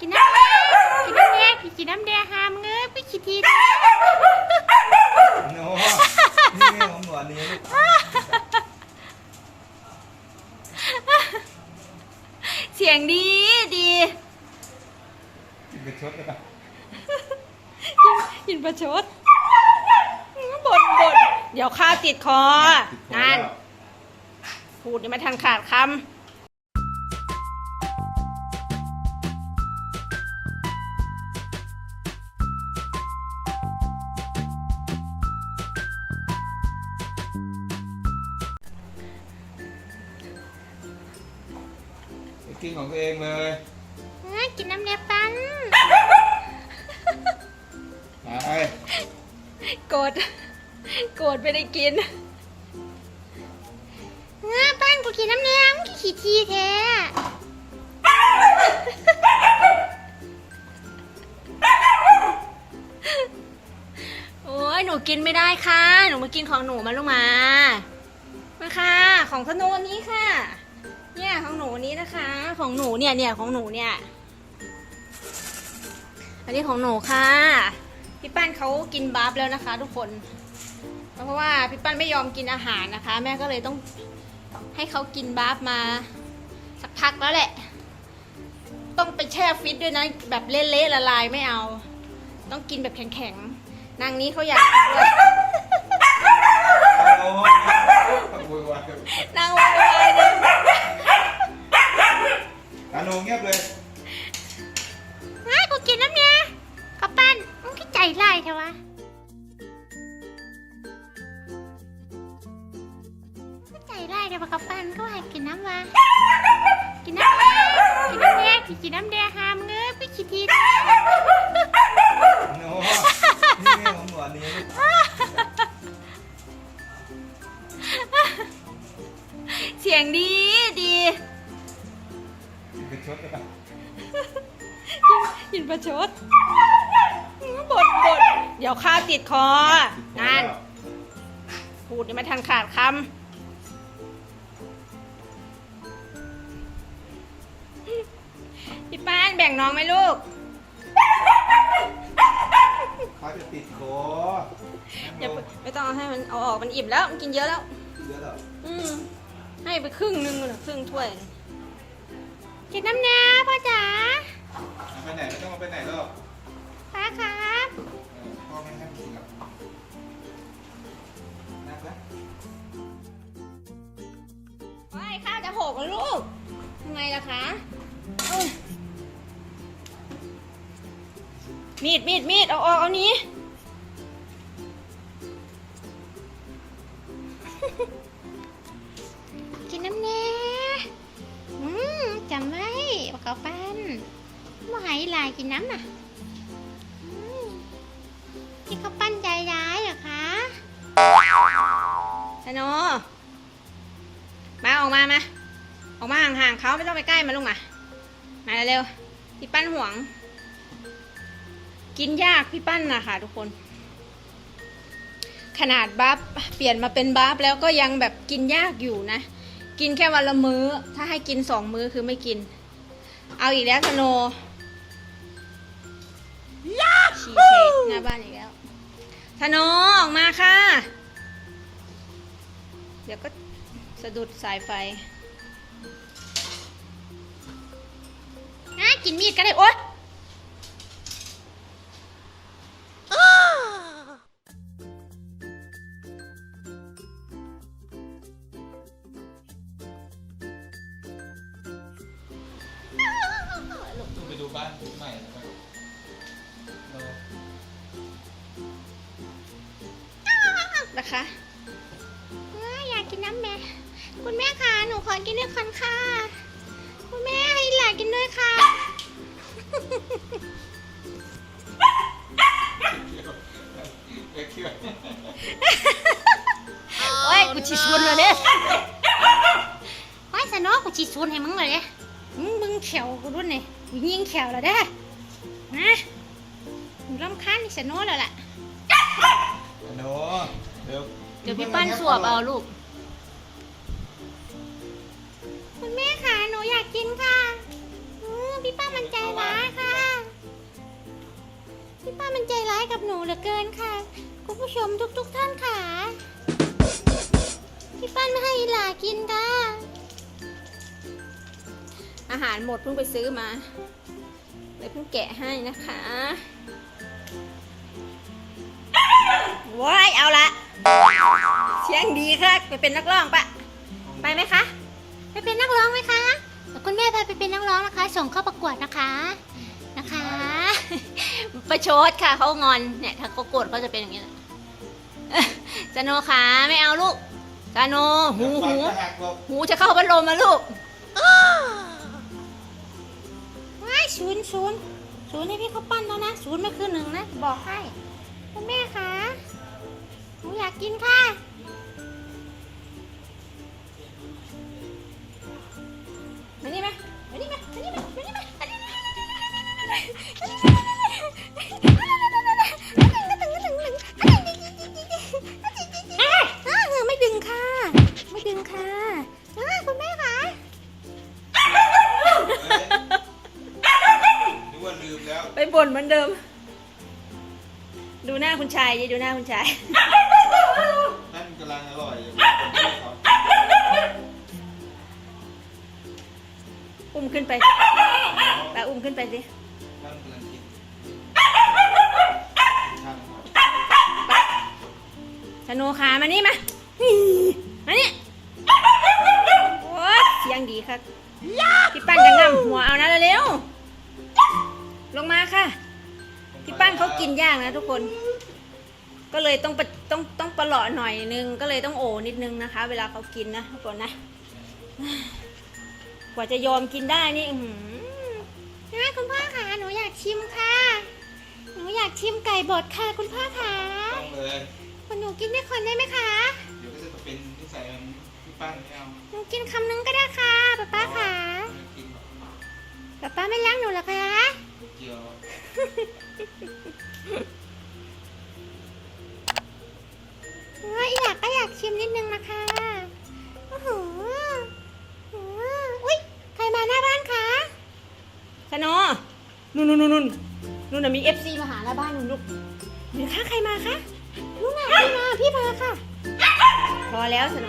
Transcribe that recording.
กินน้ำแดงกินน้ำแดงกินน้ำแดงหามเงือพี่ขี้ทีโน้นี่ของหนวดนี้ลูกเสียงดีดีกินกระชดเลยปะยินประชดบนบนเดี๋ยวข้าวติดคอ นั่น พูดยังไม่ทันขาดคไกินของตัวเองเลยำกินน้ำแดงปันไปโกรธโกรธไม่ได้กินเงาปันกูกินน้ำแดงมึงขี้ทีแท้โอ้ยหนูกินไม่ได้ค่ะ หนูมากินของหนูมาลูกมา มาค่ะ ของธนูนี้ค่ะเนี่ย ของหนูนี้นะคะ ของหนูเนี่ยเนี่ยของหนูเนี่ย อันนี้ของหนูค่ะพี่ปั้นเขากินบัฟแล้วนะคะ ทุกคนเพราะว่าพี่ปั้นไม่ยอมกินอาหารนะคะ แม่ก็เลยต้องให้เขากินบัฟมาสักพักแล้วแหละ ต้องไปแช่ฟิตด้วยนะแบบเละๆละลายไม่เอา ต้องกินแบบแข็งๆนางนี้เขาอยากกินด้วยโอ้ยโวยวายนางวายวายเลย ตาโนเงียบเลยไอ้กูกินน้ำเนี่ยกับปั้นมึงก็ใจร้ายเถอะวะมึงใจร้ายเถอะวะกับปั้นก็ให้กินน้ำวะกินน้ำแดงกินน้ำแดงพี่กินน้ำแดงหามเงือพี่ขี้ทีนะโน้นี่ของหนวดนี้ลูกเสียงดี ดีกินกระชดเลยปะยินประชดบ่นบ่นเดี๋ยวข้าวติดคอ นั่น พูดยังไม่ทันขาดคำพี่ป้านแบ่งน้องไหมลูก เขาจะติดคออย่าไปไม่ต้องเอาให้มันเอาออกมันอิ่มแล้ว มันกินเยอะแล้ว เยอะแล้วอืมให้ไปครึ่งหนึงเลยครึ่งถ้วยน่ะ กินน้ำน้พ่อจ๋าเอาไปไหนไม่ต้องเอาไปไหนหรอกป้าครับเออพ่อไม่ให้กินหรอกนักนะไอ้ข้าวจะหกแล้วลูกทำไมล่ะคะเอ้ยมีดมีดมีดเอาออกเอานี้กิน เขาปันว่าหายลายกินน้ำน่ะอืมที่เขาปั้นใจร้ายเหรอคะธโนมาออกมามาออกมาห่างๆเขาไม่ต้องไปใกล้มาลูกมามาเร็วๆพี่ปั้นห่วง กินยากพี่ปั้นนะคะทุกคน ขนาดบัฟเปลี่ยนมาเป็นบัฟแล้วก็ยังแบบกินยากอยู่นะ กินแค่วันละมื้อ ถ้าให้กินสองมื้อคือไม่กิน เอาอีกแล้วสโนชีเค้กหน้าบ้านอีกแล้วสโนออกมาค่ะ เดี๋ยวก็สะดุดสายไฟอะกินมีดก็ได้โอ๊ย บ้านใหม่นะครับโน้นะคะว้าอยากกินน้ำแม่ คุณแม่คะหนูขอกินด้วยคนค่ะ คุณแม่ให้หลานกินด้วยค่ะเอ็กเคียวโอ้ยกูฉีดซุนเลยเนี่ยโอ้ยสนอกูฉีดซุนให้มึงเลยเนี่ย มึงมึงแขวกูรุ่นนี่กูยิงแขวแล้วเด้อนะกูรำคาญนี่สนอแล้วล่ะโน้เดี๋ยวเดี๋ยวพี่ปั้นสวบเอาลูก คุณแม่ค่ะหนูอยากกินค่ะอือพี่พี่ป้านมันใจร้ายค่ะ พี่ป้านมันใจร้ายกับหนูเหลือเกินค่ะ คุณผู้ชมทุกๆท่านค่ะ พี่ป้านไม่ให้อีหลากินค่ะ อาหารหมดเพิ่งไปซื้อมาเลยเพิ่งแกะให้นะคะว้ายเอาละเสียงดีค่ะไปเป็นนักร้องปะไปไหมคะ ไปเป็นนักร้องไหมคะคุณแม่พาไปเป็นนักร้องนะคะ ส่งเข้าประกวดนะคะนะคะ ประชดค่ะเขางอนเนี่ยถ้าเขาโกรธเขาจะเป็นอย่างนี้แหละจาโนขาไม่เอาลูกจาโนหูหูหูจะเข้าพัดลมมาลูก ศูนย์ศูนย์ศูนย์ให้พี่เขาปั้นแล้วนะศูนย์ไม่คือหนึ่งนะ บอกให้คุณแม่คะหนูอยากกินค่ะ บ่นเหมือนเดิม ดูหน้าคุณชายดิดูหน้าคุณชาย นั่นกำลังอร่อยอยู่อุ้มขึ้นไปตาอุ้มขึ้นไปสินั่นกำลังกินข้าวครับชโนขามานี่มามานี่โอ้ยเสียงดีครับพี่ปั้นจะง่ำหัวเอานะเร็วๆ ลงมาค่ะพี่ปั้นเขากินยากนะทุกคน ก็เลยต้องปะต้องต้องประหลาะหน่อยนึง ก็เลยต้องโอนิดนึงนะคะ เวลาเขากินนะทุกคนนะ กว่าจะยอมกินได้นี่อื้อหือนะคุณพ่อค่ะหนูอยากชิมค่ะ หนูอยากชิมไก่บดค่ะ คุณพ่อค่ะต้องเลยคุณหนูกินได้คนได้ไหมคะเดี๋ยวก็จะเป็นนิสัยของพี่ปั้นไม่เอาหนูกินคำนึงก็ได้ค่ะป้าป้าค่ะไม่กินหรอกป้าป้าไม่ล้างหนูเหรอคะ เกี่ยวว่าอยากก็อยากชิมนิดนึงนะคะโอ้โหโอ้โหอุ้ยใครมาหน้าบ้านคะชโนนู่นนู่นนู่นนู่นนู่นนะมีเอฟซีมาหาหน้าบ้านนู่นลูกเดี๋ยวคะใครมาคะนู่นน่ะพี่มาพี่มาค่ะ พอแล้วชโน